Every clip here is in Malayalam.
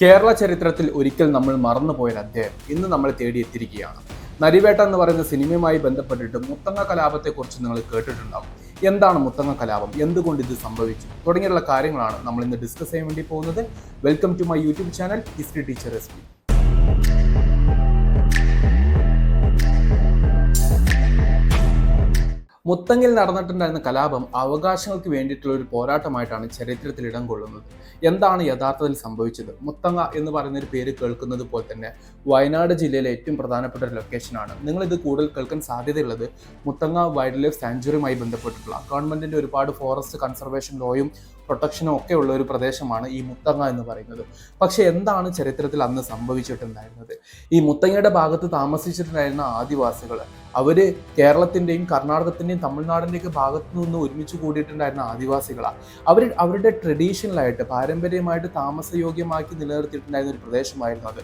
കേരള ചരിത്രത്തിൽ ഒരിക്കൽ നമ്മൾ മറന്നുപോയ അദ്ദേഹം. ഇന്ന് നമ്മൾ തേടിയെത്തിയിരിക്കുകയാണ് നരിവേട്ട എന്ന് പറയുന്ന സിനിമയുമായി ബന്ധപ്പെട്ടിട്ട് മുത്തങ്ങ കലാപത്തെക്കുറിച്ച് നിങ്ങൾ കേട്ടിട്ടുണ്ടാവും. എന്താണ് മുത്തങ്ങ കലാപം? എന്തുകൊണ്ട് ഇത് സംഭവിച്ചു? തുടങ്ങിയുള്ള കാര്യങ്ങളാണ് നമ്മൾ ഇന്ന് ഡിസ്കസ് ചെയ്യാൻ വേണ്ടി പോകുന്നത്. Welcome to my YouTube channel history teacher S മുത്തങ്ങിൽ നടന്നിട്ടുണ്ടായിരുന്ന കലാപം അവകാശങ്ങൾക്ക് വേണ്ടിയിട്ടുള്ള ഒരു പോരാട്ടമായിട്ടാണ് ചരിത്രത്തിൽ ഇടം കൊള്ളുന്നത്. എന്താണ് യഥാർത്ഥത്തിൽ സംഭവിച്ചത്? മുത്തങ്ങ എന്ന് പറയുന്ന ഒരു പേര് കേൾക്കുന്നത് പോലെ തന്നെ വയനാട് ജില്ലയിലെ ഏറ്റവും പ്രധാനപ്പെട്ട ഒരു ലൊക്കേഷനാണ് നിങ്ങൾ ഇത് കൂടുതൽ കേൾക്കാൻ സാധ്യതയുള്ളത് മുത്തങ്ങ വൈൽഡ് ലൈഫ് സാഞ്ചുറിയുമായി ബന്ധപ്പെട്ടിട്ടുള്ള ഗവൺമെന്റിന്റെ ഒരുപാട് ഫോറസ്റ്റ് കൺസർവേഷൻ ലോയും പ്രൊട്ടക്ഷനും ഒക്കെ ഉള്ള ഒരു പ്രദേശമാണ് ഈ മുത്തങ്ങ എന്ന് പറയുന്നത്. പക്ഷെ എന്താണ് ചരിത്രത്തിൽ അന്ന് സംഭവിച്ചിട്ടുണ്ടായിരുന്നത്? ഈ മുത്തങ്ങയുടെ ഭാഗത്ത് താമസിച്ചിട്ടുണ്ടായിരുന്ന ആദിവാസികൾ അവർ കേരളത്തിന്റെയും കർണാടകത്തിന്റെയും തമിഴ്നാടിന്റെയൊക്കെ ഭാഗത്തു നിന്ന് ഒരുമിച്ച് കൂടിയിട്ടുണ്ടായിരുന്ന ആദിവാസികളാണ് അവർ അവരുടെ ട്രഡീഷണലായിട്ട് പാരമ്പര്യമായിട്ട് താമസയോഗ്യമാക്കി നിലനിർത്തിയിട്ടുണ്ടായിരുന്ന ഒരു പ്രദേശമായിരുന്നു അത്.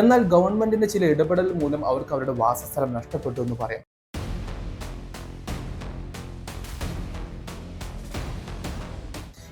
എന്നാൽ ഗവൺമെന്റിന്റെ ചില ഇടപെടൽ മൂലം അവർക്ക് അവരുടെ വാസസ്ഥലം നഷ്ടപ്പെട്ടു എന്ന് പറയാം.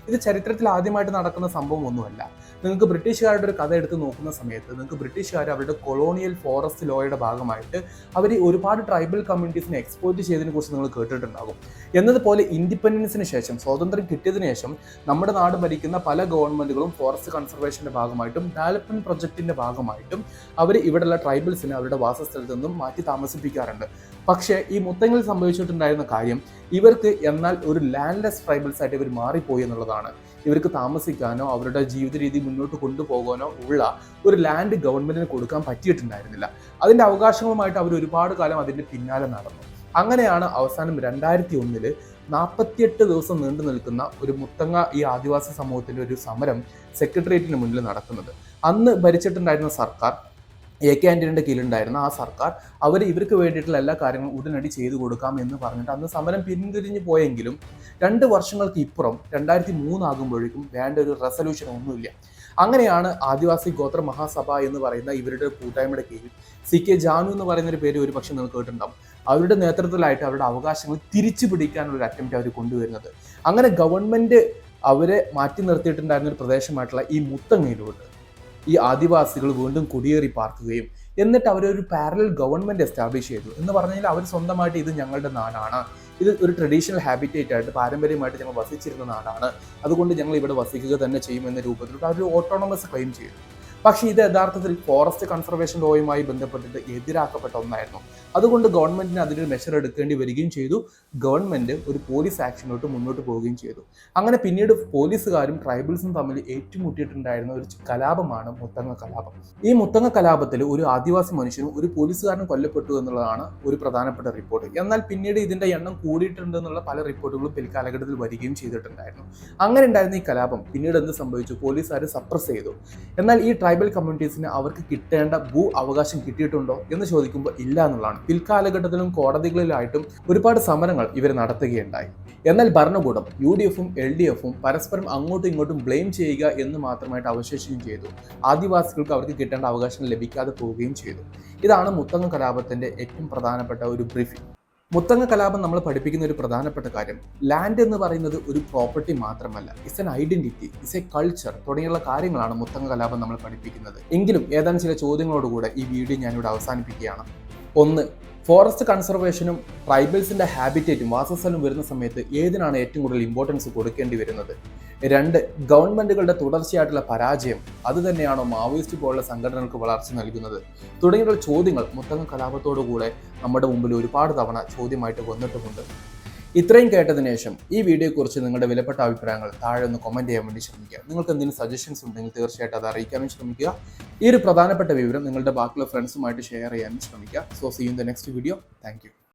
ഇത് ചരിത്രത്തിൽ ആദ്യമായിട്ട് നടക്കുന്ന സംഭവം ഒന്നുമല്ല. നിങ്ങൾക്ക് ബ്രിട്ടീഷുകാരുടെ ഒരു കഥ എടുത്ത് നോക്കുന്ന സമയത്ത് നിങ്ങൾക്ക് ബ്രിട്ടീഷുകാർ അവരുടെ കൊളോണിയൽ ഫോറസ്റ്റ് ലോയുടെ ഭാഗമായിട്ട് അവർ ഒരുപാട് ട്രൈബൽ കമ്മ്യൂണിറ്റീസിനെ എക്സ്പോർട്ട് ചെയ്തതിനെ കുറിച്ച് നിങ്ങൾ കേട്ടിട്ടുണ്ടാകും. എന്നതുപോലെ ഇൻഡിപെൻഡൻസിന് ശേഷം സ്വാതന്ത്ര്യം കിട്ടിയതിന് ശേഷം നമ്മുടെ നാട് ഭരിക്കുന്ന പല ഗവൺമെന്റുകളും ഫോറസ്റ്റ് കൺസർവേഷന്റെ ഭാഗമായിട്ടും ഡെവലപ്മെന്റ് പ്രൊജക്ടിന്റെ ഭാഗമായിട്ടും അവർ ഇവിടെയുള്ള ട്രൈബൽസിനെ അവരുടെ വാസസ്ഥലത്ത് നിന്നും മാറ്റി താമസിപ്പിക്കാറുണ്ട്. പക്ഷേ ഈ മുത്തങ്ങളിൽ സംഭവിച്ചിട്ടുണ്ടായിരുന്ന കാര്യം ഇവർക്ക് എന്നാൽ ഒരു ലാൻഡ്ലെസ് ട്രൈബൽസ് ആയിട്ട് ഇവർ മാറിപ്പോയി എന്നുള്ളതാണ്. ഇവർക്ക് താമസിക്കാനോ അവരുടെ ജീവിത രീതി മുന്നോട്ട് കൊണ്ടുപോകാനോ ഉള്ള ഒരു ലാൻഡ് ഗവൺമെന്റിന് കൊടുക്കാൻ പറ്റിയിട്ടുണ്ടായിരുന്നില്ല. അതിന്റെ അവകാശങ്ങളുമായിട്ട് അവർ ഒരുപാട് കാലം അതിന്റെ പിന്നാലെ നടന്നു. അങ്ങനെയാണ് അവസാനം രണ്ടായിരത്തി ഒന്നിൽ നാൽപ്പത്തിയെട്ട് ദിവസം നീണ്ടു നിൽക്കുന്ന ഒരു മുത്തങ്ങ ഈ ആദിവാസി സമൂഹത്തിന്റെ ഒരു സമരം സെക്രട്ടേറിയറ്റിന് മുന്നിൽ നടക്കുന്നത്. അന്ന് ഭരിച്ചിട്ടുണ്ടായിരുന്ന സർക്കാർ എ കെ ആന്റണിയുടെ കീഴിലുണ്ടായിരുന്ന ആ സർക്കാർ അവർ ഇവർക്ക് വേണ്ടിയിട്ടുള്ള എല്ലാ കാര്യങ്ങളും ഉടനടി ചെയ്തു കൊടുക്കാം എന്ന് പറഞ്ഞിട്ട് അന്ന് സമരം പിന്തിരിഞ്ഞു പോയെങ്കിലും രണ്ട് വർഷങ്ങൾക്ക് ഇപ്പുറം രണ്ടായിരത്തി മൂന്നാകുമ്പോഴേക്കും വേണ്ട ഒരു റെസൊല്യൂഷൻ ഒന്നുമില്ല. അങ്ങനെയാണ് ആദിവാസി ഗോത്ര മഹാസഭ എന്ന് പറയുന്ന ഇവരുടെ കൂട്ടായ്മയുടെ കീഴിൽ സി കെ ജാനു എന്ന് പറയുന്ന ഒരു പേര് ഒരുപക്ഷെ നിങ്ങൾ കേട്ടിട്ടുണ്ടാവും. അവരുടെ നേതൃത്വത്തിലായിട്ട് അവരുടെ അവകാശങ്ങൾ തിരിച്ചു പിടിക്കാനുള്ള ഒരു അറ്റംപ്റ്റ് അവർ കൊണ്ടുവരുന്നത്. അങ്ങനെ ഗവൺമെന്റ് അവരെ മാറ്റി നിർത്തിയിട്ടുണ്ടായിരുന്ന ഒരു പ്രദേശമായിട്ടുള്ള ഈ മുത്തങ്ങയിലോട്ട് ഈ ആദിവാസികൾ വീണ്ടും കുടിയേറി പാർക്കുകയും എന്നിട്ട് അവരൊരു പാരലൽ ഗവൺമെന്റ് എസ്റ്റാബ്ലിഷ് ചെയ്തു. എന്ന് പറഞ്ഞാൽ അവർ സ്വന്തമായിട്ട് ഇത് ഞങ്ങളുടെ നാടാണ്. ഇത് ഒരു ട്രഡീഷണൽ ഹാബിറ്റേറ്റ് ആയിട്ട് പാരമ്പര്യമായിട്ട് ഞങ്ങൾ വസിച്ചിരുന്ന നാടാണ്. അതുകൊണ്ട് ഞങ്ങൾ ഇവിടെ വസിക്കുക തന്നെ ചെയ്യുമെന്ന രൂപത്തിലുള്ള അവർ ഓട്ടോണമസ് ക്ലെയിം ചെയ്തു. പക്ഷേ ഇത് യഥാർത്ഥത്തിൽ ഫോറസ്റ്റ് കൺസർവേഷൻ ലോയുമായി ബന്ധപ്പെട്ടിട്ട് എതിരാക്കപ്പെട്ട ഒന്നായിരുന്നു. അതുകൊണ്ട് ഗവൺമെന്റിന് അതിനൊരു മെഷർ എടുക്കേണ്ടി വരികയും ചെയ്തു. ഗവൺമെന്റ് ഒരു പോലീസ് ആക്ഷനിലോട്ട് മുന്നോട്ട് പോവുകയും ചെയ്തു. അങ്ങനെ പിന്നീട് പോലീസുകാരും ട്രൈബൽസും തമ്മിൽ ഏറ്റുമുട്ടിയിട്ടുണ്ടായിരുന്ന ഒരു കലാപമാണ് മുത്തങ്ങ കലാപം. ഈ മുത്തങ്ങ കലാപത്തിൽ ഒരു ആദിവാസി മനുഷ്യനും ഒരു പോലീസുകാരനും കൊല്ലപ്പെട്ടു എന്നുള്ളതാണ് ഒരു പ്രധാനപ്പെട്ട റിപ്പോർട്ട് എന്നാൽ പിന്നീട് ഇതിന്റെ എണ്ണം കൂടിയിട്ടുണ്ട് എന്നുള്ള പല റിപ്പോർട്ടുകളും പിൽക്കാലഘട്ടത്തിൽ വരികയും ചെയ്തിട്ടുണ്ടായിരുന്നു. അങ്ങനെ ഉണ്ടായിരുന്ന ഈ കലാപം പിന്നീട് എന്ത് സംഭവിച്ചു? പോലീസുകാർ സപ്രസ് ചെയ്തു. എന്നാൽ ഈ ട്രൈബൽ കമ്മ്യൂണിറ്റീസിന് അവർക്ക് കിട്ടേണ്ട ഭൂ അവകാശം കിട്ടിയിട്ടുണ്ടോ എന്ന് ചോദിക്കുമ്പോൾ ഇല്ല എന്നുള്ളതാണ്. പിൽക്കാലഘട്ടത്തിലും കോടതികളിലായിട്ടും ഒരുപാട് സമരങ്ങൾ ഇവർ നടത്തുകയുണ്ടായി. എന്നാൽ ഭരണകൂടം യു ഡി എഫും എൽ ഡി എഫും പരസ്പരം അങ്ങോട്ടും ഇങ്ങോട്ടും ബ്ലെയിം ചെയ്യുക എന്ന് മാത്രമായിട്ട് അവശേഷിക്കുകയും ചെയ്തു. ആദിവാസികൾക്ക് അവർക്ക് കിട്ടേണ്ട അവകാശം ലഭിക്കാതെ പോവുകയും ചെയ്തു. ഇതാണ് മുത്തങ്ങ കലാപത്തിന്റെ ഏറ്റവും പ്രധാനപ്പെട്ട ഒരു ബ്രീഫിംഗ്. മുത്തങ്ങ കലാപം നമ്മൾ പഠിപ്പിക്കുന്ന ഒരു പ്രധാനപ്പെട്ട കാര്യം ലാൻഡ് എന്ന് പറയുന്നത് ഒരു പ്രോപ്പർട്ടി മാത്രമല്ല. Is an identity is a culture തുടങ്ങിയുള്ള കാര്യങ്ങളാണ് മുത്തങ്ങ കലാപം നമ്മൾ പഠിപ്പിക്കുന്നത്. എങ്കിലും ഏതാനും ചില ചോദ്യങ്ങളോടുകൂടെ ഈ വീഡിയോ ഞാനിവിടെ അവസാനിപ്പിക്കുകയാണ്. ഒന്ന് ഫോറസ്റ്റ് കൺസർവേഷനും ട്രൈബൽസിന്റെ ഹാബിറ്റേറ്റും വാസസ്ഥലം വരുന്ന സമയത്ത് ഏതിനാണ് ഏറ്റവും കൂടുതൽ ഇമ്പോർട്ടൻസ് കൊടുക്കേണ്ടി വരുന്നത്? രണ്ട് ഗവൺമെന്റുകളുടെ തുടർച്ചയായിട്ടുള്ള പരാജയം അത് തന്നെയാണോ മാവോയിസ്റ്റ് പോലുള്ള സംഘടനകൾക്ക് വളർച്ച നൽകുന്നത്? തുടങ്ങിയുള്ള ചോദ്യങ്ങൾ മുത്തങ്ങ കലാപത്തോടുകൂടെ നമ്മുടെ മുമ്പിൽ ഒരുപാട് തവണ ചോദ്യമായിട്ട് വന്നിട്ടുമുണ്ട്. ഇത്രയും കേട്ടതിന് ശേഷം ഈ വീഡിയോയെക്കുറിച്ച് നിങ്ങളുടെ വിലപ്പെട്ട അഭിപ്രായങ്ങൾ താഴെ ഒന്ന് കമന്റ് ചെയ്യാൻ വേണ്ടി ശ്രമിക്കുക. നിങ്ങൾക്ക് എന്തെങ്കിലും സജഷൻസ് ഉണ്ടെങ്കിൽ തീർച്ചയായിട്ടും അത് അറിയിക്കാനും ശ്രമിക്കുക. ഈ ഒരു പ്രധാനപ്പെട്ട വിവരം നിങ്ങളുടെ ബാക്കിയുള്ള ഫ്രണ്ട്സുമായിട്ട് ഷെയർ ചെയ്യാനും ശ്രമിക്കുക. So see in the next video thank